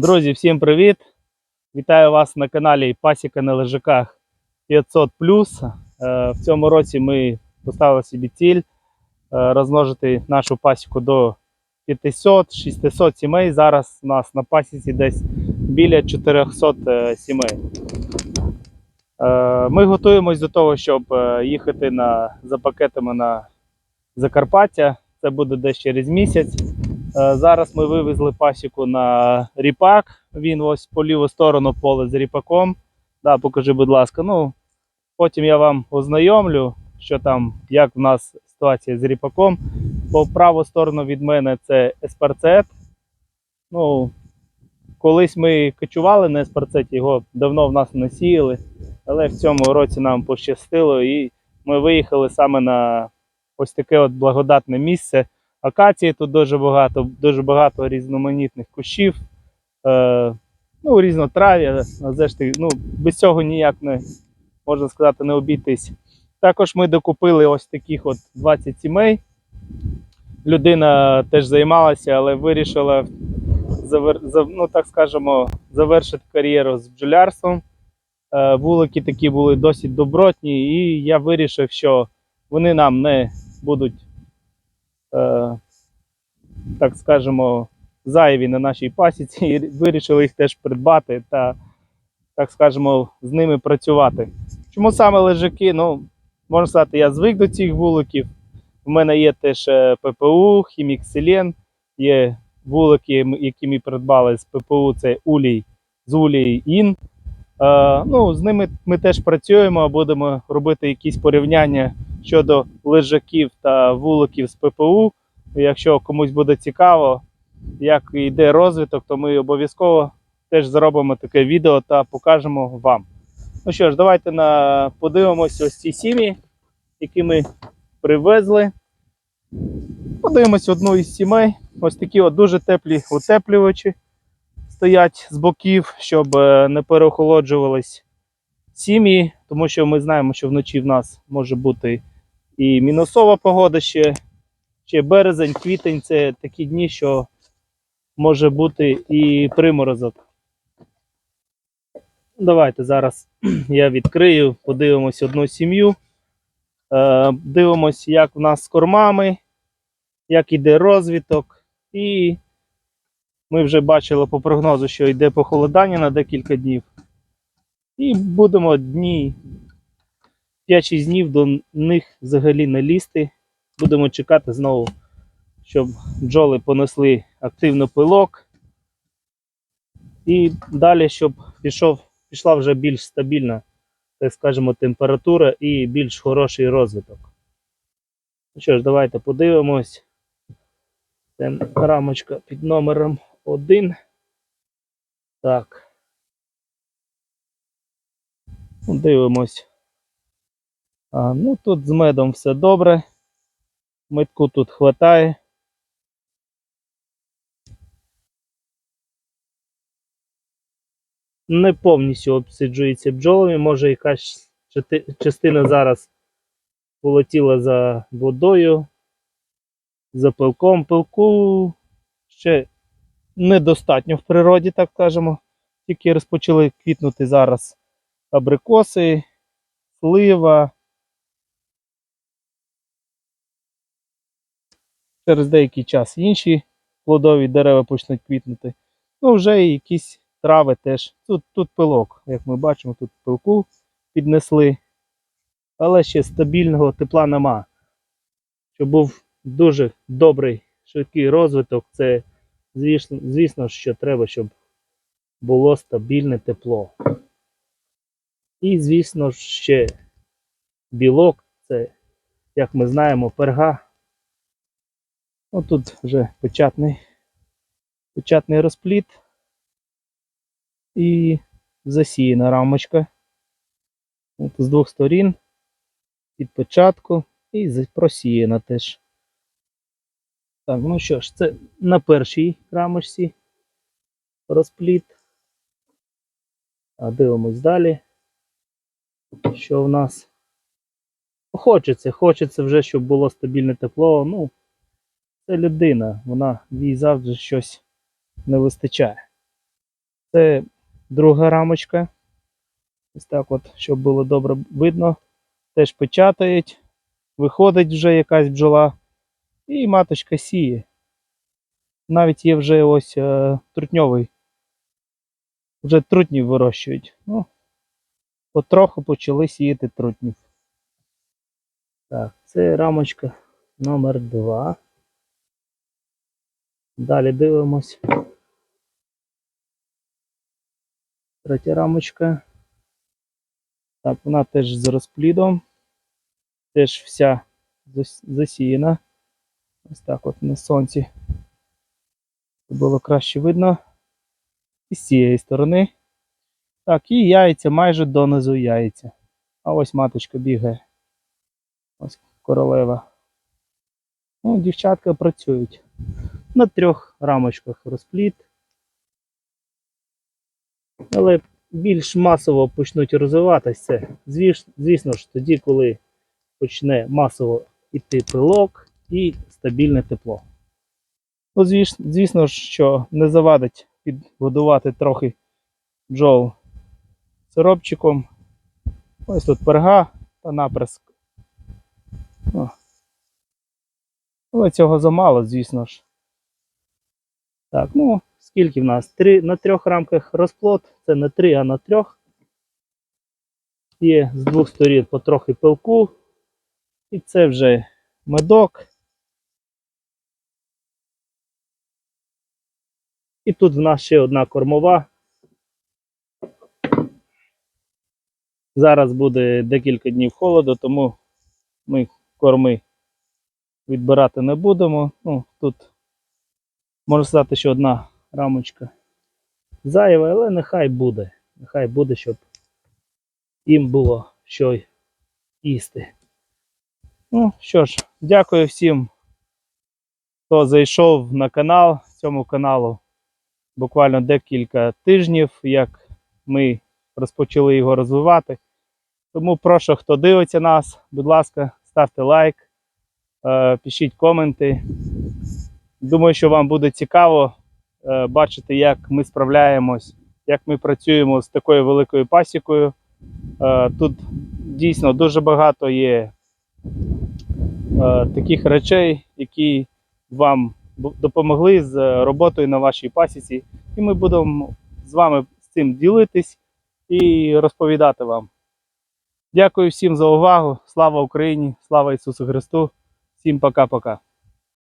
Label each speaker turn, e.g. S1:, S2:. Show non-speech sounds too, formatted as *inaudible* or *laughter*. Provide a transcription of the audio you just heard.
S1: Друзі, всім привіт! Вітаю вас на каналі Пасіка на лежаках 500 Е, В цьому році ми поставили собі ціль е, розмножити нашу пасіку до 500-600 сімей. Зараз у нас на пасіці десь біля 400 е, сімей. Ми готуємось до того, щоб їхати на, за пакетами на Закарпаття. Це буде десь через місяць. Е, Зараз ми вивезли пасіку на ріпак. Він ось по ліву сторону поле з ріпаком. Да, покажи, будь ласка. Ну, потім я вам ознайомлю, що там, як в нас ситуація з ріпаком. По праву сторону від мене це еспарцет. Ну, колись ми кочували на еспарцеті, його давно в нас не сіяли, але в цьому році нам пощастило і ми виїхали саме на ось таке от благодатне місце. Акації тут дуже багато, дуже багато різноманітних кущів, е, ну, різнотрав'я, зрештою, ну, без цього ніяк не можна сказати, не обійтись. Також ми докупили ось таких от 20 сімей. Людина теж займалася, але вирішила ну, так скажемо, завершити кар'єру з бджолярством. Е, вулики такі були досить добротні, і я вирішив, що вони нам не будуть так скажемо, зайві на нашій пасіці, і вирішили їх теж придбати та, так скажемо, з ними працювати. Чому саме лежаки? Ну, можна сказати, я звик до цих вуликів. У мене є теж е, ППУ, хімік Селен, є вулики, які ми придбали з ППУ, це Улій з Улій Ін. Е, ну, з ними ми теж працюємо, будемо робити якісь порівняння щодо лежаків та вуликів з ППУ. Якщо комусь буде цікаво, як йде розвиток, то ми обов'язково теж зробимо таке відео та покажемо вам. Ну що ж, давайте на... подивимось ось ці сім'ї, які ми привезли. Подивимось одну із сімей. Ось такі от дуже теплі утеплювачі стоять з боків, щоб е, не переохолоджувались сім'ї, тому що ми знаємо, що вночі в нас може бути і мінусова погода ще, ще березень, квітень це такі дні, що може бути і приморозок. Давайте зараз *clears throat* я відкрию, подивимось одну сім'ю. Е, дивимось, як в нас з кормами, як іде розвиток. І ми вже бачили по прогнозу, що йде похолодання на декілька днів. І будемо дні 5-6 днів до них взагалі не лізти. Будемо чекати знову, щоб бджоли понесли активно пилок. І далі, щоб пішов, пішла вже більш стабільна, так скажемо, температура і більш хороший розвиток. Ну що ж, давайте подивимось. Це рамочка під номером 1. Так. Дивимось. А, ну тут з медом все добре. Медку тут хватає. Не повністю обсиджується бджолами. Може якась частина зараз полетіла за водою, за пилком. Пилку ще недостатньо в природі, так кажемо. Тільки розпочали квітнути зараз абрикоси, слива. Через деякий час інші плодові дерева почнуть квітнути. Ну, вже і якісь трави теж. Тут, тут пилок, як ми бачимо, тут пилку піднесли. Але ще стабільного тепла нема. Щоб був дуже добрий, швидкий розвиток, це звісно, звісно, що треба, щоб було стабільне тепло. І, звісно, ще білок, це, як ми знаємо, перга. Ну, тут вже печатний, печатний розпліт і засіяна рамочка. От з двох сторін під початку і просіяна теж. Так, ну що ж, це на першій рамочці розпліт. А дивимось далі. Що в нас? Хочеться, хочеться вже, щоб було стабільне тепло. Ну, це людина, вона їй завжди щось не вистачає. Це друга рамочка. Ось так от, щоб було добре видно. Теж печатають, виходить вже якась бджола, і маточка сіє. Навіть є вже ось е, трутньовий. Вже трутнів вирощують. Ну, потроху почали сіяти трутнів. Так, це рамочка номер 2. Далі дивимось. Третя рамочка. Так, вона теж з розплідом. Теж вся засіяна. Ось так от на сонці. Було краще видно. І з цієї сторони. Так, і яйця майже донизу яйця. А ось маточка бігає. Ось королева. Ну, дівчатка працюють. На трьох рамочках розпліт. Але більш масово почнуть розвиватися Звісно ж, тоді, коли почне масово йти пилок і стабільне тепло. Ну, звісно що не завадить підгодувати трохи бджол сиропчиком. Ось тут перга та наприск. О. Цього замало, звісно ж. Так, ну, скільки в нас? Три, на трьох рамках розплод, це не три, а на трьох. Є з двох сторін потрохи пилку. І це вже медок. І тут в нас ще одна кормова. Зараз буде декілька днів холоду, тому ми корми відбирати не будемо. Ну, тут можна сказати, що одна рамочка зайва, але нехай буде. Нехай буде, щоб їм було що їсти. Ну що ж, дякую всім, хто зайшов на канал. Цьому каналу буквально декілька тижнів, як ми розпочали його розвивати. Тому прошу, хто дивиться нас, будь ласка, ставте лайк, е, пишіть коменти. Думаю, що вам буде цікаво е, бачити, як ми справляємось, як ми працюємо з такою великою пасікою. Е, Тут дійсно дуже багато є таких речей, які вам допомогли з роботою на вашій пасіці. І ми будемо з вами з цим ділитись і розповідати вам. Дякую всім за увагу. Слава Україні! Слава Ісусу Христу! Всім пока-пока!